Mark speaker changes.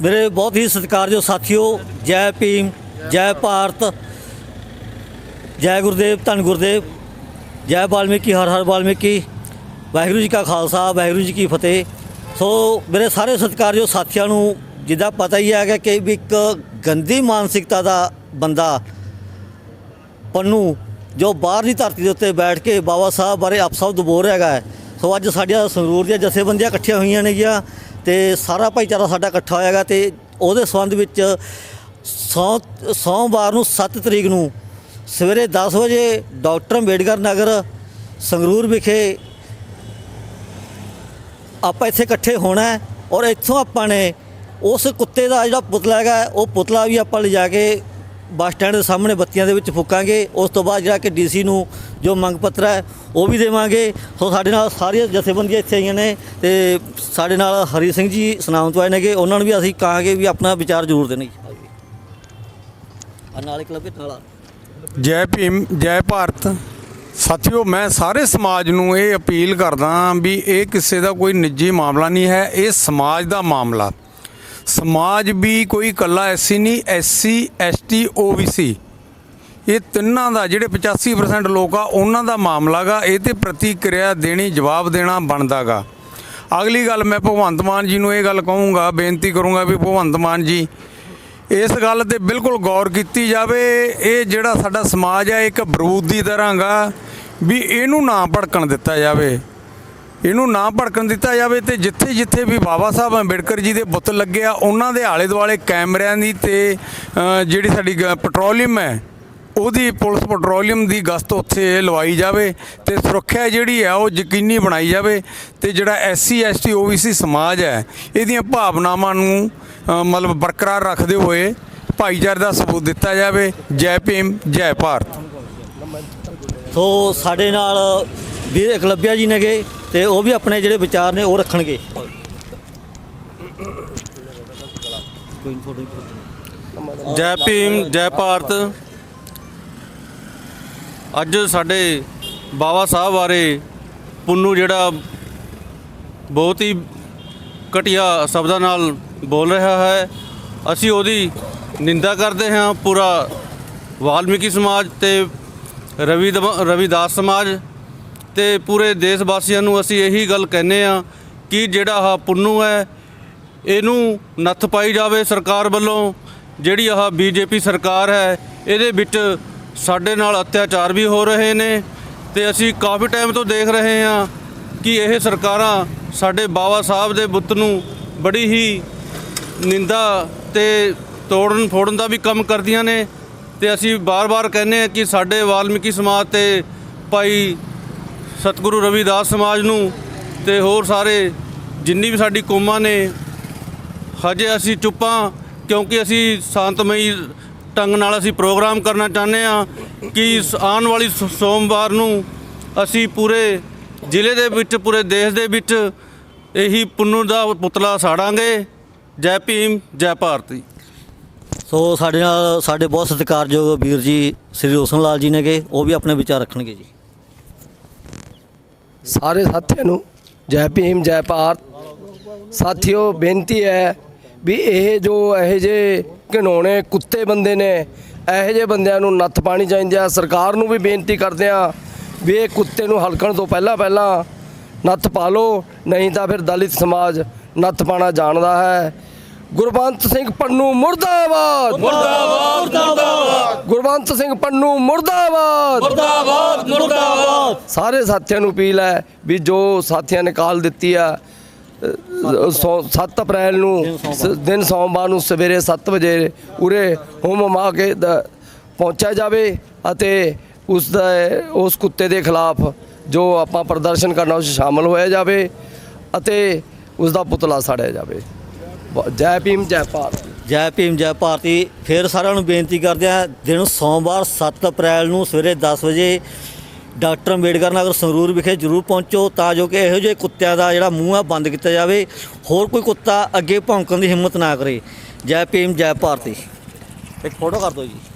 Speaker 1: ਮੇਰੇ ਬਹੁਤ ਹੀ ਸਤਿਕਾਰਯੋਗ ਸਾਥੀਓ, ਜੈ ਭੀਮ, ਜੈ ਭਾਰਤ, ਜੈ ਗੁਰਦੇਵ, ਧੰਨ ਗੁਰਦੇਵ, ਜੈ ਵਾਲਮੀਕੀ, ਹਰ ਹਰ ਵਾਲਮੀਕੀ, ਵਾਹਿਗੁਰੂ ਜੀ ਕਾ ਖਾਲਸਾ, ਵਾਹਿਗੁਰੂ ਜੀ ਕੀ ਫਤਿਹ ਸੋ ਮੇਰੇ ਸਾਰੇ ਸਤਿਕਾਰਯੋਗ ਸਾਥੀਆਂ ਨੂੰ, ਜਿੱਦਾਂ ਪਤਾ ਹੀ ਹੈਗਾ ਕਿ ਵੀ ਇੱਕ ਗੰਦੀ ਮਾਨਸਿਕਤਾ ਦਾ ਬੰਦਾ, ਪੰਨੂ, ਜੋ ਬਾਹਰਲੀ ਧਰਤੀ ਦੇ ਉੱਤੇ ਬੈਠ ਕੇ ਬਾਬਾ ਸਾਹਿਬ ਬਾਰੇ ਅਪਸ਼ਬਦ ਬੋਲ ਰਿਹਾ ਹੈਗਾ ਹੈ। ਸੋ ਅੱਜ ਸਾਡੀਆਂ ਸੰਗਰੂਰ ਦੀਆਂ ਜਥੇਬੰਦੀਆਂ ਇਕੱਠੀਆਂ ਹੋਈਆਂ ਨੇਗੀਆਂ ਤੇ ਸਾਰਾ ਭਾਈਚਾਰਾ ਸਾਡਾ ਇਕੱਠਾ ਹੋਇਆ ਹੈਗਾ ਤੇ ਉਹਦੇ ਸੰਬੰਧ ਵਿੱਚ ਸੌ ਸੋਮਵਾਰ ਨੂੰ 7 ਤਰੀਕ ਨੂੰ ਸਵੇਰੇ 10 ਵਜੇ ਡਾਕਟਰ ਅੰਬੇਡਕਰ ਨਗਰ ਸੰਗਰੂਰ ਵਿਖੇ ਆਪਾਂ ਇੱਥੇ ਇਕੱਠੇ ਹੋਣਾ ਔਰ ਇੱਥੋਂ ਆਪਾਂ ਨੇ ਉਸ ਕੁੱਤੇ ਦਾ ਜਿਹੜਾ ਪੁਤਲਾ ਹੈਗਾ, ਉਹ ਪੁਤਲਾ ਵੀ ਆਪਾਂ ਲਿਜਾ ਕੇ ਬੱਸ ਸਟੈਂਡ ਦੇ ਸਾਹਮਣੇ ਬੱਤੀਆਂ ਦੇ ਵਿੱਚ ਫੂਕਾਂਗੇ। ਉਸ ਤੋਂ ਬਾਅਦ ਜਿਹੜਾ ਕਿ ਡੀਸੀ ਨੂੰ ਜੋ ਮੰਗ ਪੱਤਰ ਹੈ, ਉਹ ਵੀ ਦੇਵਾਂਗੇ। ਸੋ ਸਾਡੇ ਨਾਲ ਸਾਰੀਆਂ ਜਥੇਬੰਦੀਆਂ ਇੱਥੇ ਆਈਆਂ ਨੇ ਤੇ ਸਾਡੇ ਨਾਲ ਹਰੀ ਸਿੰਘ ਜੀ ਸੁਨਾਮ ਤੋਂ ਆਏ ਨੇਗੇ। ਉਹਨਾਂ ਨੂੰ ਵੀ ਅਸੀਂ ਕਹਾਂਗੇ ਵੀ ਆਪਣਾ ਵਿਚਾਰ ਜ਼ਰੂਰ ਦੇਣ ਨਾਲੇ ਕਲੱਬ ਦੇ ਨਾਲਾ।
Speaker 2: ਜੈ ਭੀਮ, ਜੈ ਭਾਰਤ। ਸਾਥੀਓ, ਮੈਂ ਸਾਰੇ ਸਮਾਜ ਨੂੰ ਇਹ ਅਪੀਲ ਕਰਦਾ ਵੀ ਇਹ ਕਿਸੇ ਦਾ ਕੋਈ ਨਿੱਜੀ ਮਾਮਲਾ ਨਹੀਂ ਹੈ, ਇਹ ਸਮਾਜ ਦਾ ਮਾਮਲਾ। ਸਮਾਜ ਵੀ ਕੋਈ ਇਕੱਲਾ ਐਸੀ ਨਹੀਂ, ਐਸਸੀ, ਐਸਟੀ ਓਬੀਸੀ ਇਹ ਤਿੰਨਾਂ ਦਾ, ਜਿਹੜੇ 85% ਲੋਕ ਆ, ਉਹਨਾਂ ਦਾ ਮਾਮਲਾਗਾ ਇਹ ਤੇ ਪ੍ਰਤੀਕਿਰਿਆ ਦੇਣੀ, ਜਵਾਬ ਦੇਣਾ ਬਣਦਾਗਾ ਅਗਲੀ ਗੱਲ ਮੈਂ ਭਗਵੰਤ ਮਾਨ ਜੀ ਨੂੰ ਇਹ ਗੱਲ ਕਹੂੰਗਾ, ਬੇਨਤੀ ਕਰੂੰਗਾ ਵੀ ਭਗਵੰਤ ਮਾਨ ਜੀ, ਇਸ ਗੱਲ ਤੇ ਬਿਲਕੁਲ ਗੌਰ ਕੀਤੀ ਜਾਵੇ, ਇਹ ਜਿਹੜਾ ਸਾਡਾ ਸਮਾਜ ਹੈ ਇੱਕ ਬਰੂਦ ਦੀ ਤਰ੍ਹਾਂਗਾ ਵੀ ਇਹਨੂੰ ਨਾ ਭੜਕਣ ਦਿੱਤਾ ਜਾਵੇ। ਇਹਨੂੰ ਨਾ ਭੜਕਣ ਦਿੱਤਾ ਜਾਵੇ ਤੇ ਜਿੱਥੇ ਜਿੱਥੇ ਵੀ ਬਾਬਾ ਸਾਹਿਬ ਅੰਬੇਡਕਰ ਜੀ ਦੇ ਬੁੱਤ ਲੱਗੇ ਆ, ਉਹਨਾਂ ਦੇ ਆਲੇ ਦੁਆਲੇ ਕੈਮਰਿਆਂ ਦੀ ਤੇ ਜਿਹੜੀ ਸਾਡੀ ਗ- ਪੈਟਰੋਲੀਅਮ ਹੈ, ਉਹਦੀ ਪੁਲਿਸ ਪੈਟਰੋਲੀਅਮ ਦੀ ਗਸ਼ਤ ਉੱਥੇ ਲਵਾਈ ਜਾਵੇ ਤੇ ਸੁਰੱਖਿਆ ਜਿਹੜੀ ਹੈ ਉਹ ਯਕੀਨੀ ਬਣਾਈ ਜਾਵੇ ਤੇ ਜਿਹੜਾ ਐਸਸੀ, ਐਸਟੀ, ਓਬੀਸੀ ਸਮਾਜ ਹੈ, ਇਹਦੀਆਂ ਭਾਵਨਾਵਾਂ ਨੂੰ ਮਤਲਬ ਬਰਕਰਾਰ ਰੱਖਦੇ ਹੋਏ ਭਾਈਚਾਰੇ ਦਾ ਸਬੂਤ ਦਿੱਤਾ ਜਾਵੇ। ਜੈ ਭੀਮ, ਜੈ ਭਾਰਤ।
Speaker 1: ਸੋ ਸਾਡੇ ਨਾਲ ਵੀਰ ਇਕਲਵਿਆ ਜੀ ਨੇਗੇ। ਤੇ ਉਹ ਵੀ ਆਪਣੇ ਜਿਹੜੇ ਵਿਚਾਰ ਨੇ ਉਹ ਰੱਖਣਗੇ।
Speaker 3: ਜੈ ਭੀਮ, ਜੈ ਭਾਰਤ। ਅੱਜ ਸਾਡੇ ਬਾਬਾ ਸਾਹਿਬ ਬਾਰੇ ਪੁੰਨੂ ਜਿਹੜਾ ਬਹੁਤ ਹੀ ਘਟੀਆ ਸ਼ਬਦਾਂ ਨਾਲ ਬੋਲ ਰਿਹਾ ਹੈ। ਅਸੀਂ ਉਹਦੀ ਨਿੰਦਾ ਕਰਦੇ ਹਾਂ। ਪੂਰਾ ਵਾਲਮੀਕੀ ਸਮਾਜ ਤੇ ਰਵੀ ਦਮ- ਰਵਿਦਾਸ ਸਮਾਜ ਤੇ ਪੂਰੇ ਦੇਸ਼ ਵਾਸੀਆਂ ਨੂੰ ਅਸੀਂ ਇਹੀ ਗੱਲ ਕਹਿੰਦੇ ਆ ਕਿ ਜਿਹੜਾ ਆਹ ਪੁੰਨੂ ਹੈ, ਇਹਨੂੰ ਨੱਥ ਪਾਈ ਜਾਵੇ ਸਰਕਾਰ ਵੱਲੋਂ। ਜਿਹੜੀ ਆਹ ਬੀਜੇਪੀ ਸਰਕਾਰ ਹੈ, ਇਹਦੇ ਵਿੱਚ ਸਾਡੇ ਨਾਲ ਅਤਿਆਚਾਰ ਵੀ ਹੋ ਰਹੇ ਨੇ ਤੇ ਅਸੀਂ ਕਾਫੀ ਟਾਈਮ ਤੋਂ ਦੇਖ ਰਹੇ ਹਾਂ ਕਿ ਇਹ ਸਰਕਾਰਾਂ ਸਾਡੇ ਬਾਬਾ ਸਾਹਿਬ ਦੇ ਬੁੱਤ ਨੂੰ ਬੜੀ ਹੀ ਨਿੰਦਾ ਤੇ ਤੋੜਨ ਫੋੜਨ ਦਾ ਵੀ ਕੰਮ ਕਰਦੀਆਂ ਨੇ। ਤੇ ਅਸੀਂ ਬਾਰ-ਬਾਰ ਕਹਿੰਦੇ ਹਾਂ ਕਿ ਸਾਡੇ ਵਾਲਮੀਕੀ ਸਮਾਜ ਤੇ ਭਾਈ ਸਤਿਗੁਰੂ ਰਵਿਦਾਸ ਸਮਾਜ ਨੂੰ ਤੇ ਹੋਰ ਸਾਰੇ ਜਿੰਨੀ ਵੀ ਸਾਡੀ ਕੌਮਾਂ ਨੇ, ਹਜੇ ਅਸੀਂ ਚੁੱਪਾਂ ਕਿਉਂਕਿ ਅਸੀਂ ਸ਼ਾਂਤਮਈ ਢੰਗ ਨਾਲ ਅਸੀਂ ਪ੍ਰੋਗਰਾਮ ਕਰਨਾ ਚਾਹੁੰਦੇ ਆ ਕਿ ਇਸ ਆਉਣ ਵਾਲੀ ਸ- ਸੋਮਵਾਰ ਨੂੰ ਅਸੀਂ ਪੂਰੇ ਜ਼ਿਲ੍ਹੇ ਦੇ ਵਿੱਚ, ਪੂਰੇ ਦੇਸ਼ ਦੇ ਵਿੱਚ ਇਹੀ ਪੁੰਨੂ ਦਾ ਪੁਤਲਾ ਸਾੜਾਂਗੇ। ਜੈ ਭੀਮ, ਜੈ ਭਾਰਤੀ।
Speaker 1: ਸੋ ਸਾਡੇ ਨਾਲ, ਸਾਡੇ ਬਹੁਤ ਸਤਿਕਾਰਯੋਗ ਵੀਰ ਜੀ, ਸ੍ਰੀ ਰੋਸ਼ਨ ਲਾਲ ਜੀ ਨੇਗੇ, ਉਹ ਵੀ ਆਪਣੇ ਵਿਚਾਰ ਰੱਖਣਗੇ ਜੀ।
Speaker 4: ਸਾਰੇ ਸਾਥੀਆਂ ਨੂੰ ਜੈ ਭੀਮ ਜੈ ਭਾਰਤ। ਸਾਥੀਓ ਬੇਨਤੀ ਹੈ ਵੀ ਇਹ ਜੋ ਇਹੋ ਜਿਹੇ ਘਿਨੌਣੇ ਕੁੱਤੇ ਬੰਦੇ ਨੇ ਇਹੋ ਜਿਹੇ ਬੰਦਿਆਂ ਨੂੰ ਨੱਥ ਪਾਣੀ ਚਾਹੀਦੀ ਆ। ਸਰਕਾਰ ਨੂੰ ਵੀ ਬੇਨਤੀ ਕਰਦੇ ਆ ਵੀ ਇਹ ਕੁੱਤੇ ਨੂੰ ਹਲਕਣ ਤੋਂ ਪਹਿਲਾਂ ਪਹਿਲਾਂ ਨੱਥ ਪਾ ਲਓ ਨਹੀਂ ਤਾਂ ਫਿਰ ਦਲਿਤ ਸਮਾਜ ਨੱਥ ਪਾਣਾ ਜਾਣਦਾ ਹੈ। ਗੁਰਬੰਤ ਸਿੰਘ ਪੰਨੂ ਮੁਰਦਾਬਾਦ ਮੁਰਦਾਬਾਦ। ਗੁਰਬੰਤ ਸਿੰਘ ਪੰਨੂ ਮੁਰਦਾਬਾਦ।
Speaker 1: ਮੁਰਦਾਬਾਦ ਮੁਰਦਾਬਾਦ।
Speaker 4: ਸਾਰੇ ਸਾਥੀਆਂ ਨੂੰ ਅਪੀਲ ਹੈ ਵੀ ਜੋ ਸਾਥੀਆਂ ਨੇ ਕਾਲ ਦਿੱਤੀ ਆ 7 ਅਪ੍ਰੈਲ ਨੂੰ ਦਿਨ ਸੋਮਵਾਰ। ਨੂੰ ਸਵੇਰੇ 7 ਵਜੇ ਉਰੇ ਹੋਮ ਮਾ ਕੇ ਪਹੁੰਚਿਆ ਜਾਵੇ ਅਤੇ ਉਸ ਦਾ ਉਸ ਕੁੱਤੇ ਦੇ ਖਿਲਾਫ ਜੋ ਆਪਾਂ ਪ੍ਰਦਰਸ਼ਨ ਕਰਨਾ ਉਸ ਸ਼ਾਮਲ ਹੋਇਆ ਜਾਵੇ ਅਤੇ ਉਸ ਦਾ ਪੁਤਲਾ ਸਾੜਿਆ ਜਾਵੇ। ਜੈ ਭੀਮ ਜੈ ਭਾਰਤ।
Speaker 1: ਜੈ ਭੀਮ ਜੈ ਭਾਰਤੀ। ਫਿਰ ਸਾਰਿਆਂ ਨੂੰ ਬੇਨਤੀ ਕਰਦੇ ਆ ਦਿਨ ਸੋਮਵਾਰ 7 ਅਪ੍ਰੈਲ ਨੂੰ ਸਵੇਰੇ 10 ਵਜੇ ਡਾਕਟਰ ਅੰਬੇਡਕਰ ਨਗਰ ਸੰਗਰੂਰ ਵਿਖੇ ਜਰੂਰ ਪਹੁੰਚੋ ਤਾਂ ਜੋ ਕਿ ਇਹੋ ਜਿਹੇ ਕੁੱਤਿਆਂ ਦਾ ਜਿਹੜਾ ਮੂੰਹ ਆ ਬੰਦ ਕੀਤਾ ਜਾਵੇ। ਹੋਰ ਕੋਈ ਕੁੱਤਾ ਅੱਗੇ ਭੌਂਕਣ ਦੀ ਹਿੰਮਤ ਨਾ ਕਰੇ। ਜੈ ਭੀਮ, ਜੈ ਭਾਰਤੀ। ਇੱਕ ਫੋਟੋ ਕਰ ਦਿਓ ਜੀ।